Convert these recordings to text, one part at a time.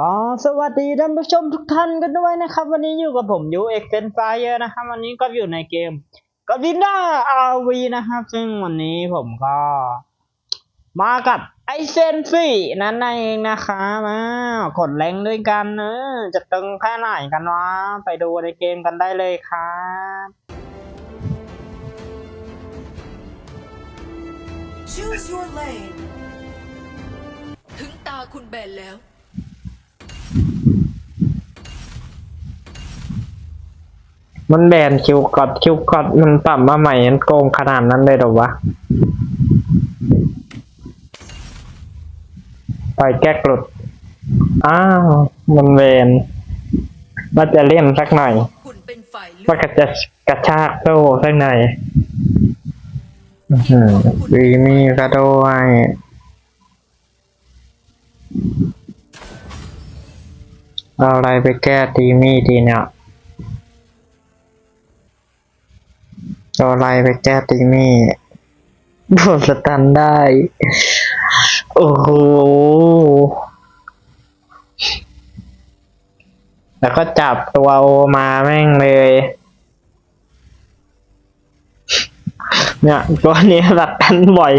ก็สวัสดีท่านผู้ชมทุกท่านกันด้วยนะครับ วันนี้อยู่กับผมยูเอ็กเซนไฟเออร์นะครับ วันนี้ก็อยู่ในเกมก็ดิน่าอาวีนะครับ ซึ่งวันนี้ผมก็ มากับไอเซนฟี่นั่นเองนะคะมากดแรงด้วยกันเนอะจะตึงแค่ไหนกันวะ ไปดูในเกมกันได้เลยครับ Choose your lane. ถึงตาคุณแบนแล้ว มันแบนคิวกดคิวกดมันปรับมาใหม่มันโกงขนาดนั้นเลยหรอวะปล่อยแก้กลุด อ้าว มันเวนว่าจะเล่นสักหน่อยคุณเป็นฝ่ายเลืว่าอกก็จะกระชากโซ่สักหน่อยอื้อหือวีมีซะด้วยเอาอะไรไปแก้ตีมี่ทีเนี่ย เอาอะไรไปแก้ตีมี่โดนสตันได้ โอ้โห แล้วก็จับตัวโอมาแม่งเลย เนี่ยตัวนี้แบบกันบ่อย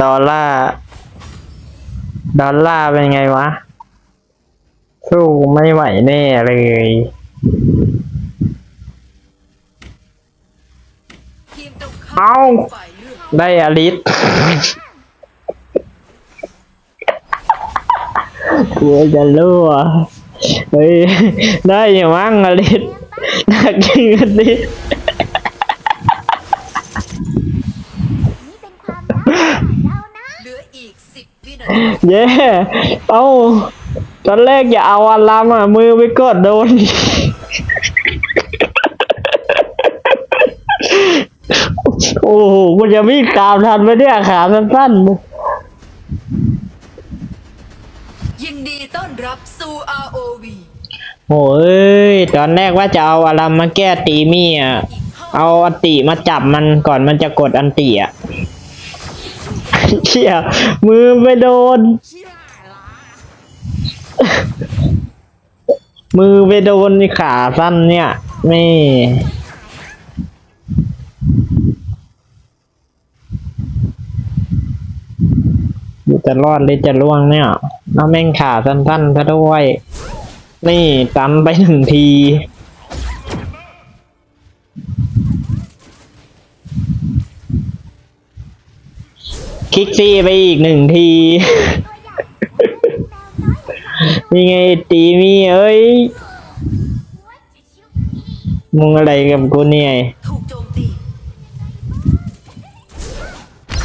ดอลลาร์ดอลลาร์เป็นไงวะ สู้ไม่ไหวแน่เลยทีมตรงข้ามเอ้าเป็นฝ่ายเลือกได้อลิสกลัวจะรั่วเฮ้ยได้อย่างมั้งอลิสน่ากินอลิสนี่เป็นความลับของเรานะ เหลืออีกสิบวินาที เย้เอ้า ตอนแรกอย่าเอาอันลามอะ มือไปกดโดน โอ้โหกูจะวิ่งตามทันไหมเนี่ยขาสั้นๆยินดีต้อนรับสู่ ROV โอ้ย ตอนแรกว่าจะเอาอารามมาแก้ตีมี่อะ อีกห้าเอาอันติมาจับมันก่อนมันจะกดอันติอะ เชี่ยมือไปโดน มือไปโดนขาสั้นเนี่ย นี่จะรอดหรือจะล่วงเนี่ยเอาแม่งขาสั้นๆซะด้วย นี่ตันไปหนึ่งทีคลิกซี่ไปอีกหนึ่งที นี่ไงตีมี่เอ้ย มึงอะไรกับกูเนี่ยถูกโจมตี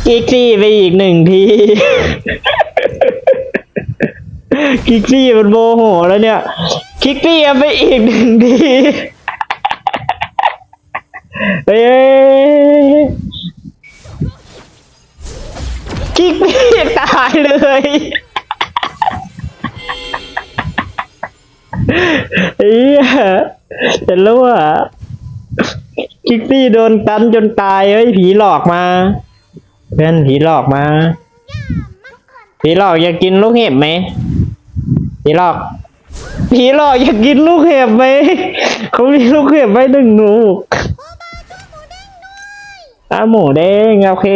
คิกซี่ไปอีกหนึ่งทีคิกซี่มันโมโหแล้วเนี่ยคิกซี่เอาไปอีกหนึ่งทีเฮ้ยคิกซี่ตายเลย เอ้ยจะรู้ว่าคิกซี่โดนตันจนตายเฮ้ยผีหลอกมาเพื่อนผีหลอกมาผีหลอกอยากกินลูกเห็บไหมผีหลอก ผีหลอกอยากกินลูกเห็บไหมเขามีลูกเห็บไว้หนึ่งหนูกอาหมูเด้งโอเค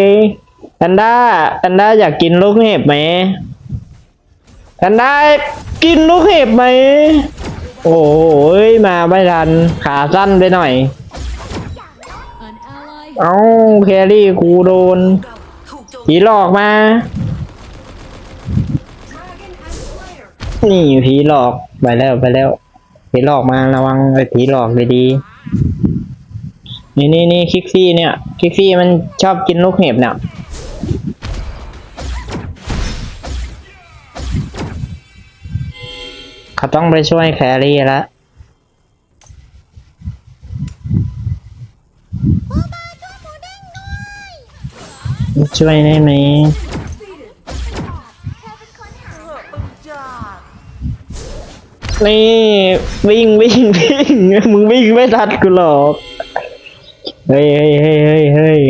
แพนด้าแพนด้าอยากกินลูกเห็บไหมแพนด้ากินลูกเห็บไหม โอ้ยมาไม่ทัน ขาสั้นไปหน่อย เอาแครี่กูโดนผีหลอกมา นี่ผีหลอก ไปแล้วไปแล้วผีหลอกมาระวังไอ้ผีหลอกดีนี่นี่นี่คิกซี่เนี่ย คิกซี่มันชอบกินลูกเห็บเนี่ย เขาต้องไปช่วยแครี่แล้วช่วยได้ไหมนี่วิ่งวิ่งวิ่งมึงวิ่งไม่ทันกูหรอกเฮ้ยเฮ้ยเฮ้ยเฮ้ยเฮ้ย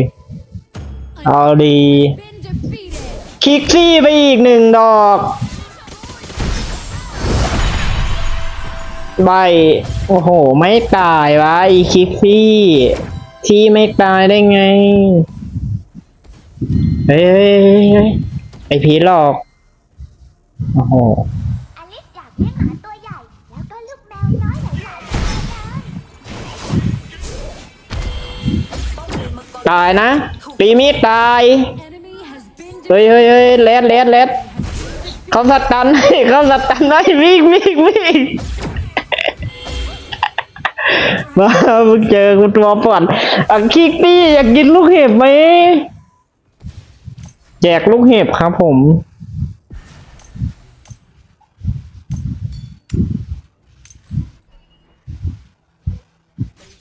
เอาดี been defeated. คิกซี่ไปอีกหนึ่งดอก ใบ โอ้โห ไม่ตายวะอีคิกซี่ ที่ไม่ตายได้ไง เฮ้ยไอผีหลอก โอ้โหอลิสอยากเลี้ยงหมาตัวใหญ่ แล้วก็ลูกแมวน้อยหลายๆตัวเลยป้อมเลนมังกรตายนะตีมีดตาย เฮ้ยเฮ้ยเฮ้ยเลดเลดเลดเขาสตันให้เขาสตันไว้วิ่งวิ่งวิ่ง มามึงเจอกูตัวปอดอังคิกตี้อยากกินลูกเห็บไหมแจกลูกเห็บครับผม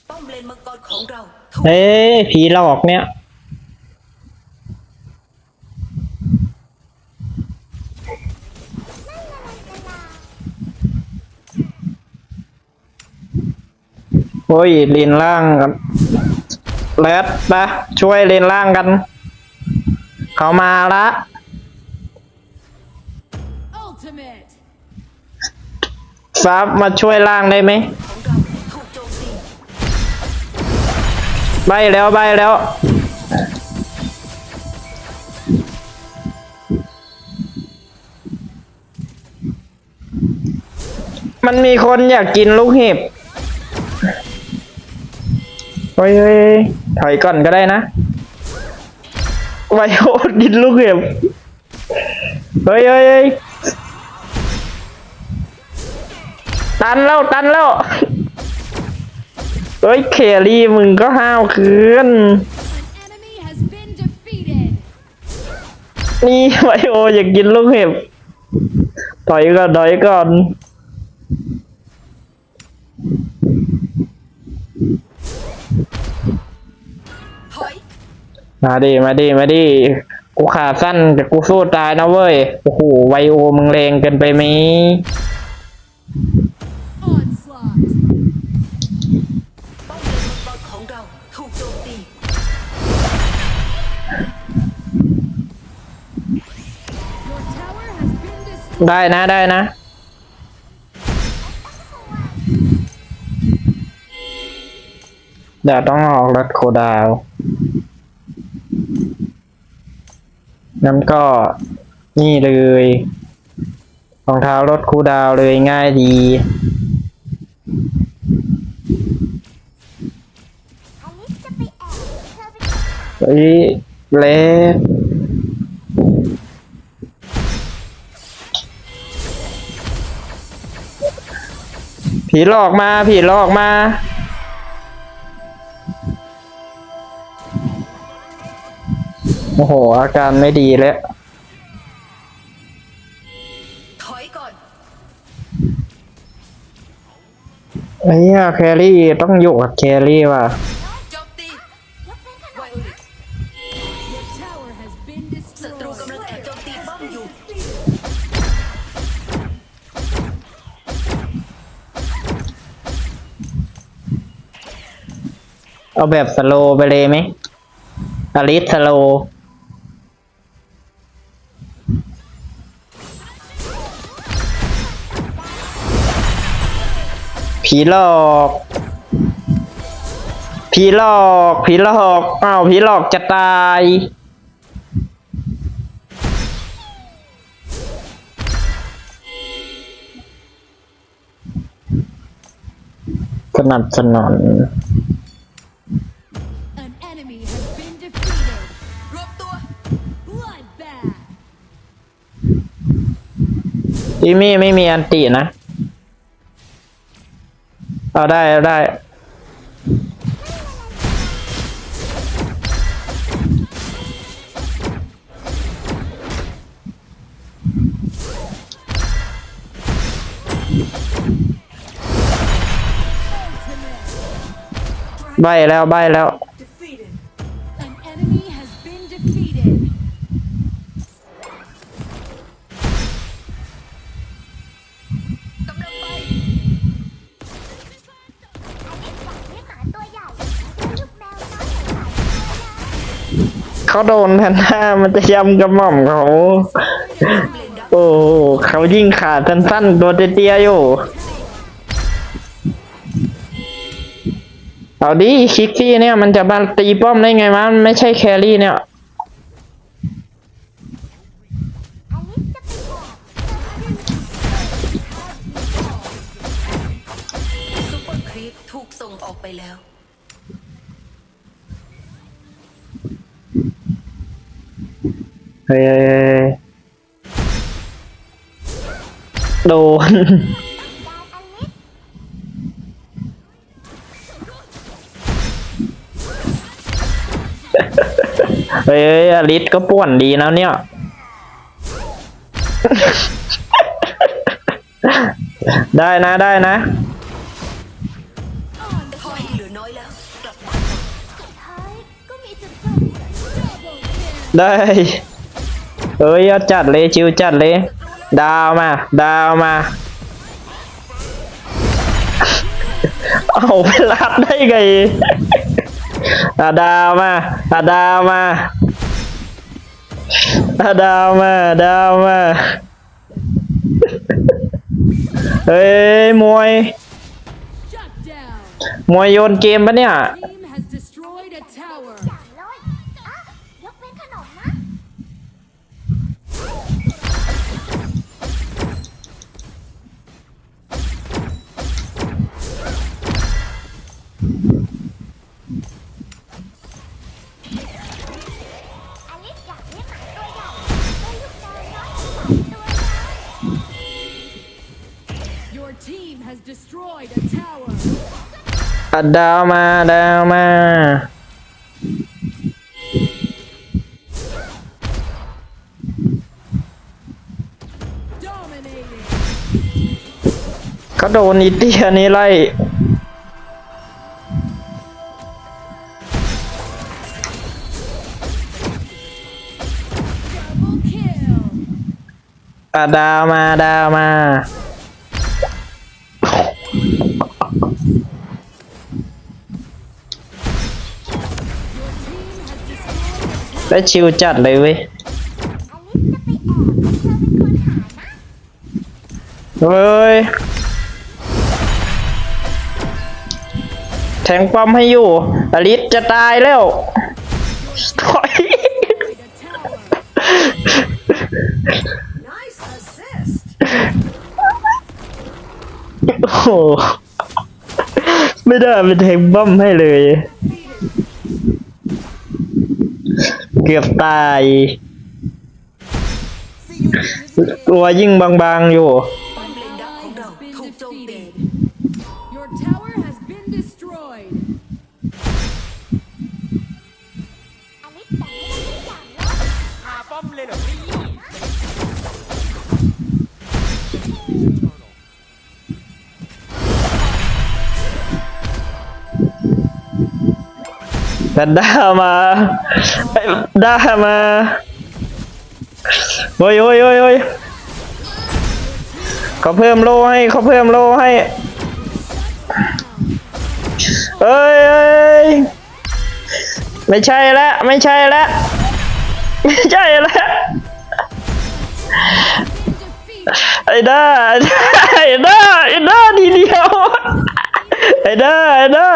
ป้อมเลนมังกรของเราถูก เอ้ยผีหลอกเนี่ย โอ้ยเลนล่างกันเลดปะช่วยเลนล่างกัน เขามาละ ultimate ซับมาช่วยล่างได้ไหมของเราถูกโจมตีใบแล้วใบแล้วมันมีคนอยากกินลูกเห็บ เฮ้ยเฮ้ยถอยก่อนก็ได้นะไวโอกินลูกเห็บเฮ้ยเฮ้ยตันแล้วตันแล้วเฮ้ยเคลลี่มึงก็ห้าวคืนนี่ไวโออยากกินลูกเห็บถอยก่อนถอยก่อนอ มาดิมาดิมาดิกูขาสั้นแต่กูสู้ตายนะเว้ย โอ้โหไวโอมึงแรงเกินไปไหม onslaught ป้อมเลนมังกรของเราถูกโจมตี your tower has been destroyed ได้นะได้นะ เดี๋ยวต้องออกรถโคดาวงั้นก็นี่เลยรองเท้ารถคูดาวเลยง่ายดีอลิสจะไปแอบเฮ้ยเล็กผีหลอกมา ผีหลอกมา โอ้โห อาการไม่ดีแล้วถอยก่อนไอ้เหี้ยแครี่ต้องอยู่กับแครี่ว่ะ โจมตียกเว้นขนไวมโอลิต your tower has been ศัตรู destroyed. กำลังแอบโจมตีป้อมอยู่เอาแบบสโลว์ไปเลยไหมอลิสสโลว์ ผีหลอก ผีหลอก ผีหลอกอ้าวผีหลอกจะตาย สนับสนุน an enemy has been defeated รวบตัว bloodbath อีมี่ไม่มีอันตินะ เอาได้เอาได้ใบแล้วใบแล้ว เขาโดนแพนด้ามันจะยำกระหม่อมเขา โอ้เขายิ่งขาดสั้นๆตัวเตี้ยๆอยู่ เอาดิคิกซี่เนี่ยมันจะมาตีป้อมได้ไงมันไม่ใช่แครี่เนี่ยอลิสจะไปแอบซุปเปอร์ครีปถูกส่งออกไปแล้ว เฮ้ยโดน เฮ้ยอลิสก็ป่วนดีนะเนี่ย ได้นะได้นะพอให้ เอ้ยยก็มีจุดจบได้เฮ้ยเอาจัดเลยชิวจัดเลย ดาวมา ดาวมา เอาไปรับได้ไงอะดาวมาอะดาวมาอะดาวมา ดาวมา เฮ้ยมวย มวยโยนเกมปะเนี่ย อะดาวมาดาวมา Dominating. เขาโดนอีเตียนี้ไล่อะดาวมาดาวมา ได้ชิวจัดเลยเว้ยเฮ้ย แทงป้อมให้อยู่ อลิสจะตายแล้ว ถอย โอ้ ไม่ได้เป็นแทงป้อมให้เลย เกือบตาย ตัวยิ่งบางๆอยู่ แต่ด้ามาได้ามาโอ้ยโอ้ยโอ้ยโอ้ยเขาเพิ่มโลให้เขาเพิ่มโลให้เอ้ยเอ้ยไม่ใช่ละไม่ใช่ละไม่ใช่ละ Defeated. ไอ้ด้าไอ้ด้าไอ้ด้าทีเดียวไอ้ด้าไอ้ด้า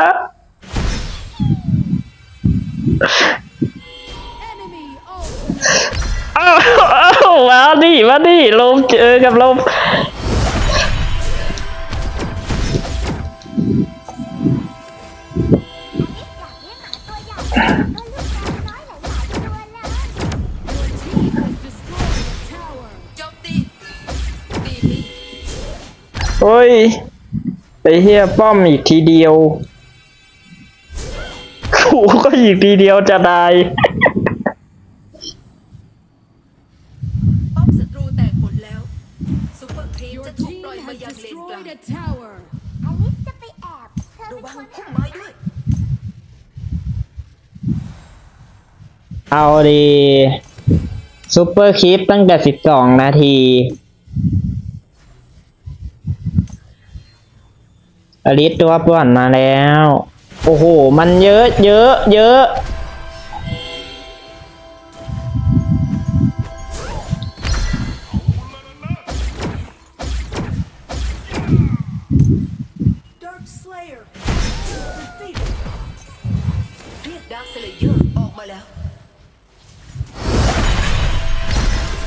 เอ้าเอ้ามาดิมาดิลมเจอกับลมอลิสอยากเลี้ยได้ลูกแมวน้อยหลายๆตัวเลย Your team has destroyed a tower. โจมตีตีนี้โอ้ยไอ้เฮียป้อมอีกทีเดียว กูก็อีกทีเดียวจะตาย ป้อมศัตรูแตกหมดแล้วซุปเปอร์ครีป Your จะถูก team ปล่อยมา has ยังเลนกลาง destroyed a tower. อลิสจะไปแอบเธอระเป็นวังคนพุ่มหา ไม้ด้วย เอาดีซูเปอร์คลิปตั้งแต่สิบสองนาทีอลิสตัวป่วนมาแล้ว โอ้โห มันเยอะ เยอะ เยอะ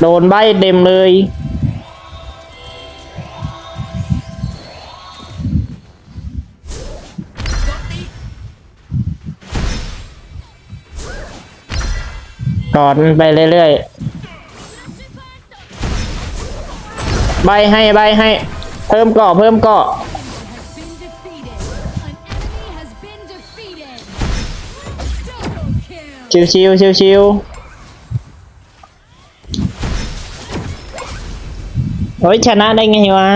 โดนใบเต็มเลย ถอนไปเรื่อยๆ ใบให้ใบให้ เพิ่มเกาะเพิ่มเกาะชิวชิวชิวชิวๆเฮ้ยชนะได้ไงวะ